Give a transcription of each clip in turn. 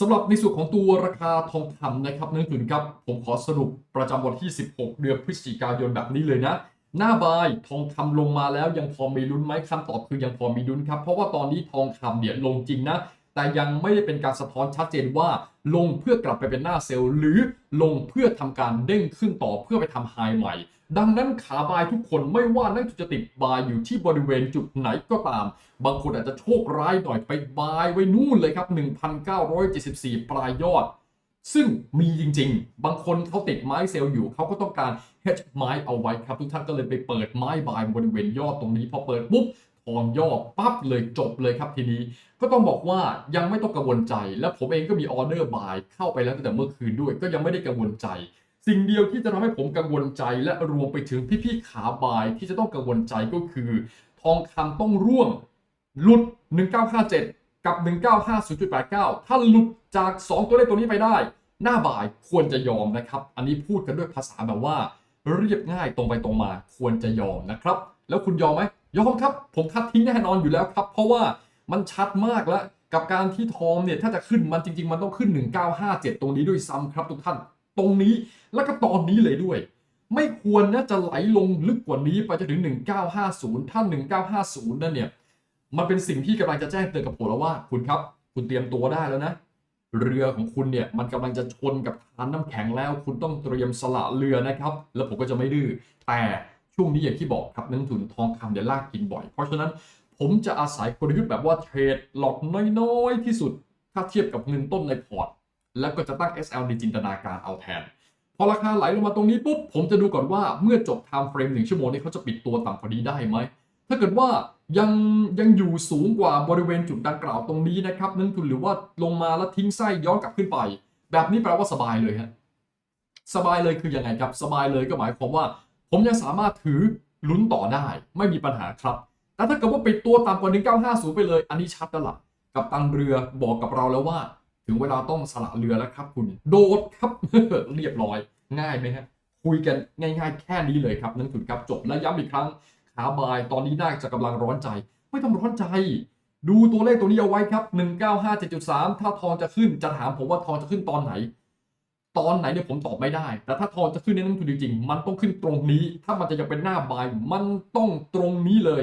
สำหรับในส่วนของตัวราคาทองคำนะครับนักลงทุนครับผมขอสรุปประจำวันที่ 16 เดือนพฤศจิกายนแบบนี้เลยนะ หน้าบายทองคำลงมาแล้วยังพอมีลุ้นไหมคำตอบคือยังพอมีลุ้นครับ เพราะว่าตอนนี้ทองคำเนี่ยลงจริงนะ แต่ยังไม่ได้เป็นการสะท้อนชัดเจนว่าลงเพื่อกลับไปเป็นหน้าเซลล์หรือลงเพื่อทำการเด้งขึ้นต่อเพื่อไปทำไฮใหม่ ดังนั้นขาบายทุกคนไม่ว่านักทุนจะติดบายอยู่ที่บริเวณจุดไหนก็ตาม บางคนอาจจะโชคร้ายหน่อยไปบายไว้นู่นเลยครับ 1,974 ปลายยอด ซึ่งมีจริง ๆ บางคนเขาติดไม้เซลล์อยู่เขาก็ต้องการ hedge ไม้เอาไว้ครับ ทุกท่านก็เลยไปเปิดไม้บายบริเวณยอดตรงนี้พอเปิดปุ๊บ ทองย่อปั๊บเลยจบเลยครับทีนี้ ก็ต้องบอกว่ายังไม่ต้องกังวลใจ และผมเองก็มีออเดอร์บายเข้าไปแล้วตั้งแต่เมื่อคืนด้วย ก็ยังไม่ได้กังวลใจ สิ่งเดียวที่จะทำให้ผมกังวลใจ และรวมไปถึงพี่ๆขาบายที่จะต้องกังวลใจก็คือ ทองคำต้องร่วงหลุด 1957 กับ 1950.89 ถ้าหลุดจาก 2 ตัวเลขตัวนี้ไปได้ หน้าบ่ายควรจะยอมนะครับ อันนี้พูดกันด้วยภาษาแบบว่าเรียบง่ายตรงไปตรงมาควรจะยอมนะครับ แล้วคุณยอมไหมยอมครับ ผมคัดทิ้งแน่นอนอยู่แล้วครับ เพราะว่ามันชัดมากแล้ว กับการที่ทองเนี่ยถ้าจะขึ้นมันจริง ๆ มันต้องขึ้น 1957 ตรงนี้ด้วยซ้ำครับทุกท่าน ตรงนี้แล้วก็ตอนนี้เลยด้วย ไม่ควรนะจะไหลลงลึกกว่านี้ไปจนถึง 1950 ถ้า 1950 นั่นเนี่ยมันเป็นสิ่งที่กำลังจะแจ้งเตือนกับผมแล้วว่าคุณครับ คุณเตรียมตัวได้แล้วนะเรือของคุณเนี่ยมันกำลังจะชนกับทานน้ำแข็งแล้ว คุณต้องเตรียมสละเรือนะครับ แล้วผมก็จะไม่ดื้อแต่ ช่วงนี้อย่างที่บอกครับนักลงทุนทองคำเดี๋ยวลากกินบ่อย เพราะฉะนั้นผมจะอาศัยกลยุทธ์แบบว่าเทรดหลอกน้อยๆ ที่สุด ถ้าเทียบกับเงินต้นในพอร์ต แล้วก็จะตั้ง SL ในจินตนาการเอาแทน พอราคาไหลลงมาตรงนี้ปุ๊บผมจะดูก่อนว่าเมื่อจบ time frame หนึ่งชั่วโมงนี้เขาจะปิดตัวต่ำกว่านี้ได้ไหมถ้าเกิดว่ายังยังอยู่สูงกว่าบริเวณจุดดังกล่าวตรงนี้นะครับนักลงทุนหรือว่าลงมาแล้วทิ้งไส้ย้อนกลับขึ้นไป แบบนี้แปลว่าสบายเลยฮะสบายเลยคือยังไงครับสบายเลยก็หมายความว่า ผมยังสามารถถือลุ้นต่อได้ ไม่มีปัญหาครับ แต่ถ้าเกิดว่าปิดตัวต่ำกว่า 1950 ไปเลย อันนี้ชัดแล้วล่ะกับตันเรือบอกกับเราแล้วว่า ถึงเวลาต้องสละเรือแล้วครับ คุณโดดครับเรียบร้อย ง่ายไหมฮะคุยกันง่าย ๆ แค่นี้เลยครับนั่นคือครับจบและย้ำอีกครั้งขาบายตอนนี้น่าจะกำลังร้อนใจ ไม่ต้องร้อนใจ ดูตัวเลขตัวนี้เอาไว้ครับ 1957.3 ถ้าทองจะขึ้นจะถามผมว่าทองจะขึ้นตอนไหน ตอนไหนเนี่ยผมตอบไม่ได้ แต่ถ้าทองจะขึ้นในนักลงทุนจริงๆ มันต้องขึ้นตรงนี้ ถ้ามันจะยังเป็นหน้าบาย มันต้องตรงนี้เลย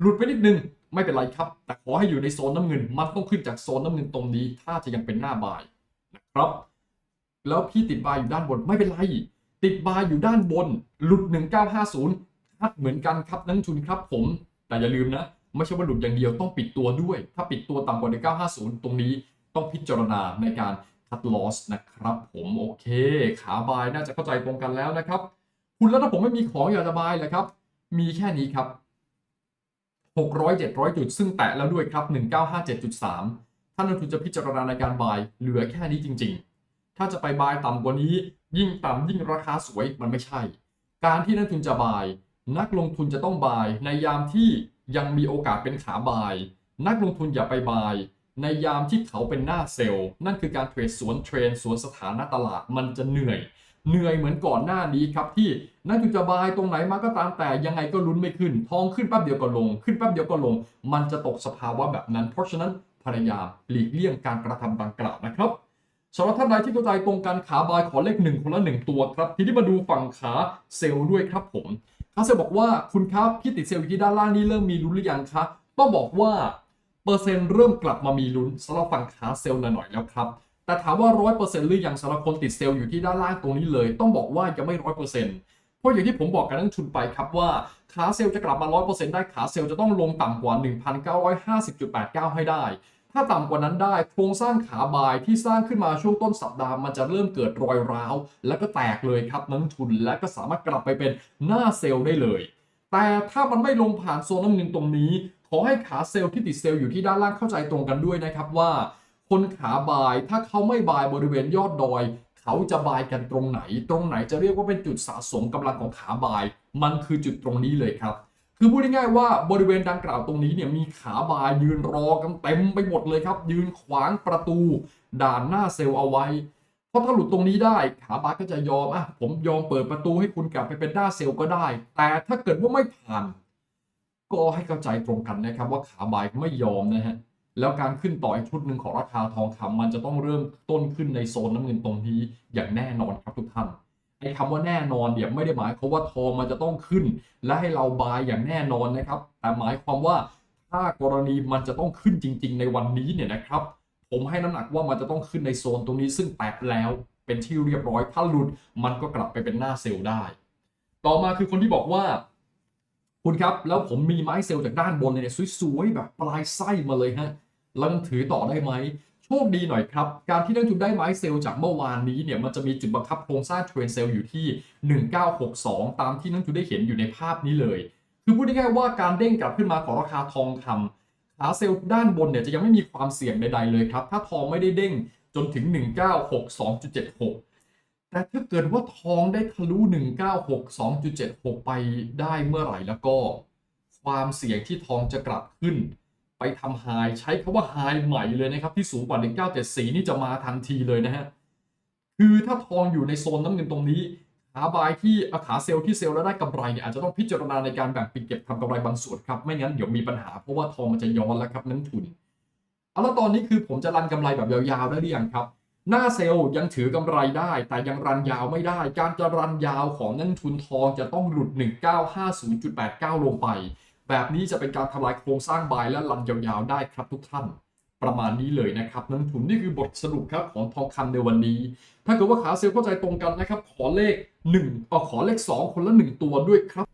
หลุดไปนิดนึง ไม่เป็นไรครับ แต่ขอให้อยู่ในโซนน้ำเงิน มันต้องขึ้นจากโซนน้ำเงินตรงนี้ ถ้าจะยังเป็นหน้าบายนะครับ แล้วพี่ติดบายอยู่ด้านบนไม่เป็นไร ติดบายอยู่ด้านบน หลุด 1950ชัดเหมือนกันครับนักลงทุนครับผม แต่อย่าลืมนะ ไม่ใช่ว่าหลุดอย่างเดียวต้องปิดตัวด้วย ถ้าปิดตัวต่ำกว่า1950 ตรงนี้ต้องพิจารณาในการ คัดลอสนะครับผมโอเค ขาบายน่าจะเข้าใจตรงกันแล้วนะครับ คุณแล้วถ้าผมไม่มีของอยากจะบายเลยครับ มีแค่นี้ครับ 600 700 จุด ซึ่งแตะแล้วด้วยครับ 1957.3ถ้านักทุนจะพิจารณาในการบายเหลือแค่นี้จริง ๆ ถ้าจะไปบายต่ำกว่านี้ ยิ่งต่ำยิ่งราคาสวยมันไม่ใช่ การที่นักทุนจะบาย นักลงทุนจะต้องบายในยามที่ยังมีโอกาสเป็นขาบาย นักลงทุนอย่าไปบาย ในยามที่เขาเป็นหน้าเซลล์ นั่นคือการเทรดสวนเทรนสวนสถานะตลาดมันจะเหนื่อย เหนื่อยเหมือนก่อนหน้านี้ครับที่นักทุนจะบายตรงไหนมาก็ตามแต่ยังไงก็ลุ้นไม่ขึ้น ทองขึ้นแป๊บเดียวก็ลง ขึ้นแป๊บเดียวก็ลง มันจะตกสภาวะแบบนั้น เพราะฉะนั้นพยายามหลีกเลี่ยงการกระทำดังกล่าวนะครับสำหรับท่านใดที่เข้าใจตรงกันขาบายขอเลขหนึ่งคนละหนึ่งตัวครับทีนี้มาดูฝั่งขาเซลล์ด้วยครับผมขาเซลล์บอกว่าคุณครับพี่ติดเซลล์อยู่ที่ด้านล่างนี่เริ่มมีลุ้นหรือยังคะต้องบอกว่า เปอร์เซ็นต์เริ่มกลับมามีลุ้นสำหรับฝั่งขาเซลล์หน่อยแล้วครับ แต่ถามว่าร้อยเปอร์เซ็นต์หรือยังสำหรับคนติดเซลล์อยู่ที่ด้านล่างตรงนี้เลย ต้องบอกว่ายังไม่ร้อยเปอร์เซ็นต์เพราะอย่างที่ผมบอกกันนักทุนไปครับว่าขาเซลล์จะกลับมาร้อยเปอร์เซ็นต์ได้ขาเซลล์จะต้องลงต่ำกว่า 1,950.89 ให้ได้ ถ้าต่ำกว่านั้นได้โครงสร้างขาบายที่สร้างขึ้นมาช่วงต้นสัปดาห์มันจะเริ่มเกิดรอยร้าว แล้วก็แตกเลยครับนักทุนและก็สามารถกลับไปเป็นหน้าเซลล์ได้เลยแต่ถ้ามันไม่ลงผ่านโซนน้ำเงินตรงนี้ ขอให้ขาเซลล์ที่ติดเซลล์อยู่ที่ด้านล่างเข้าใจตรงกันด้วยนะครับว่า คนขาบายถ้าเขาไม่บายบริเวณยอดดอย เขาจะบายกันตรงไหน ตรงไหนจะเรียกว่าเป็นจุดสะสมกำลังของขาบาย มันคือจุดตรงนี้เลยครับ คือพูดง่ายๆว่าบริเวณดังกล่าวตรงนี้เนี่ยมีขาบายยืนรอกันเต็มไปหมดเลยครับ ยืนขวางประตู ด่านหน้าเซลล์เอาไว้เพราะถ้าหลุดตรงนี้ได้ขาบายก็จะยอมอะผมยอมเปิดประตูให้คุณกลับไปเป็นหน้าเซลล์ก็ได้ แต่ถ้าเกิดว่าไม่ผ่าน ก็ให้เข้าใจตรงกันนะครับว่าขาบายไม่ยอมนะฮะแล้วการขึ้นต่ออีกชุดหนึ่งของราคาทองคำมันจะต้องเริ่มต้นขึ้นในโซนน้ำเงินตรงนี้อย่างแน่นอนครับทุกท่านไอ้คำว่าแน่นอนเนี่ยไม่ได้หมายความว่าทองมันจะต้องขึ้น และให้เราบายอย่างแน่นอนนะครับ แต่หมายความว่าถ้ากรณีมันจะต้องขึ้นจริง ๆ ในวันนี้เนี่ยนะครับ ผมให้น้ำหนักว่ามันจะต้องขึ้นในโซนตรงนี้ซึ่งแตะแล้วเป็นที่เรียบร้อยถ้าหลุดมันก็กลับไปเป็นหน้าเซลล์ได้ ต่อมาคือคนที่บอกว่า คุณครับ แล้วผมมีไม้เซลล์จากด้านบนเนี่ยสวยๆแบบปลายไส้มาเลยฮะแล้วมันถือต่อได้ไหมโชคดีหน่อยครับ การที่นักลงทุนได้ไม้เซลล์จากเมื่อวานนี้เนี่ยมันจะมีจุดบังคับโครงสร้างเทรนเซลล์อยู่ที่ 1962 ตามที่นักลงทุนได้เห็นอยู่ในภาพนี้เลย คือพูดง่ายๆว่าการเด้งกลับขึ้นมาของราคาทองคำขาเซลล์ด้านบนเนี่ยจะยังไม่มีความเสี่ยงใดๆเลยครับ ถ้าทองไม่ได้เด้งจนถึง 1962.76 แต่ถ้าเกิดว่าทองได้ทะลุ 1962.76 ไปได้เมื่อไหร่แล้วก็ ความเสี่ยงที่ทองจะกลับขึ้น ไปทำไฮใช้คำว่าไฮใหม่เลยนะครับ ที่สูงกว่า 1974 นี่จะมาทันทีเลยนะฮะ คือถ้าทองอยู่ในโซนน้ำเงินตรงนี้ ขาบายที่อาขาเซลล์ที่เซลล์แล้วได้กำไรเนี่ยอาจจะต้องพิจารณาในการแบ่งปิดเก็บทำกำไรบางส่วนครับ ไม่งั้นเดี๋ยวมีปัญหาเพราะว่าทองมันจะย้อนแล้วครับนักทุนเอาแล้วตอนนี้คือผมจะรันกำไรแบบยาวๆได้หรือยังครับ หน้าเซลล์ยังถือกำไรได้ แต่ยังรันยาวไม่ได้ การจะรันยาวของนักทุนทองจะต้องหลุด 1950.89 ลงไป แบบนี้จะเป็นการทำลายโครงสร้างบายและรันยาวๆได้ครับทุกท่าน ประมาณนี้เลยนะครับนักทุนนี่คือบทสรุปครับของทองคำในวันนี้ ถ้าเกิดว่าขาเซลล์เข้าใจตรงกันนะครับ ขอเลข1เอาขอเลข 2 คนละ 1 ตัวด้วยครับ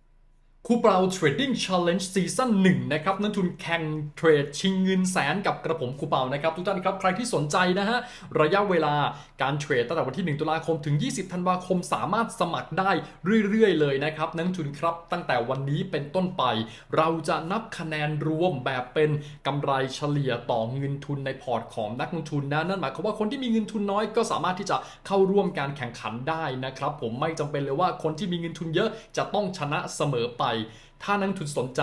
คูเปาเทรดดิ้งช l เลนจ์ซีซั่น1นะครับนักทุนแข่งเทรดชิงเงินแสนกับกระผมคูเปานะครับทุกท่านครับใครที่สนใจนะฮะระยะเวลาการเทรดตั้งแต่วันที่ 1 ตุลาคมถึง 20 ธันวาคมสามารถสมัครได้เรื่อยๆ เลยนะครับนักทุนครับตั้งแต่วันนี้เป็นต้นไป เราจะนับคะแนนรวมแบบเป็นกำไรเฉลี่ยต่อเงินทุนในพอร์ตของนักลงทุนนะนั่นหมายความว่าคนที่มีเงินทุนน้อยก็สามารถที่จะเข้าร่วมการแข่งขันได้นะครับผมไม่จำเป็นเลยว่าคนที่มีเงินทุนเยอะจะต้องชนะเสมอไปถ้านักลงทุนสนใจ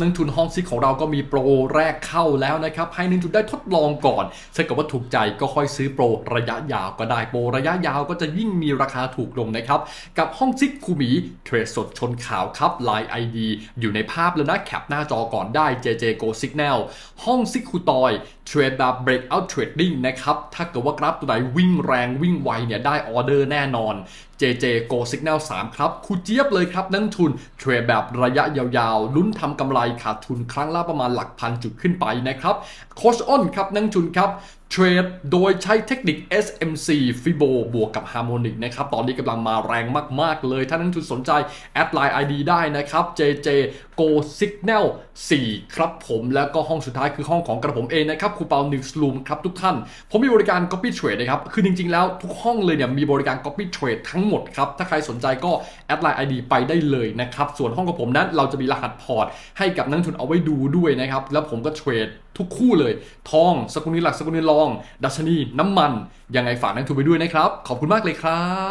นักทุนห้องซิกของเราก็มีโปรแรกเข้าแล้วนะครับให้นักทุนได้ทดลองก่อนถ้าเกิดว่าถูกใจก็ค่อยซื้อโปรระยะยาวก็ได้โปรระยะยาวก็จะยิ่งมีราคาถูกลงนะครับกับห้องซิกคูมีเทรดสดชนข่าวครับ Line ID อยู่ในภาพแล้วนะแคปหน้าจอก่อนได้ JJ Go Signal ห้องซิกคูตอย เทรดแบบ breakout trading นะครับ ถ้าเกิดว่ากราฟตัวไหนวิ่งแรงวิ่งไวเนี่ยได้ออเดอร์แน่นอน JJ Go Signal 3 ครับคูเจี๊ยบเลยครับนักทุนเทรดแบบระยะยาวๆ ลุ้นทำกำไรขาดทุนครั้งละประมาณหลักพันจุดขึ้นไปนะครับโคชอ้นครับนักทุนครับเทรดโดยใช้เทคนิค SMC Fibo บวกกับ Harmonic นะครับ ตอนนี้กำลังมาแรงมากๆเลย ถ้านักทุนสนใจ แอดไลน์ ID ได้นะครับ JJ Go Signal 4 ครับผมแล้วก็ห้องสุดท้ายคือห้องของกระผมเองนะครับคูเปา Newsroom ครับทุกท่าน ผมมีบริการ Copy Trade นะครับ คือจริงๆ แล้วทุกห้องเลยเนี่ยมีบริการ Copy Trade ทั้งหมดครับ ถ้าใครสนใจก็แอดไลน์ ID ไปได้เลยนะครับ ส่วนห้องของผมนั้นเราจะมีรหัสพอร์ต ให้กับนักทุนเอาไว้ดูด้วยนะครับ แล้วผมก็เทรดทุกคู่เลย ทอง สกุลเงินหลักสกุลเงินรอง ดัชนี น้ำมัน ยังไงฝากนักทุนไปด้วยนะครับ ขอบคุณมากเลยครับ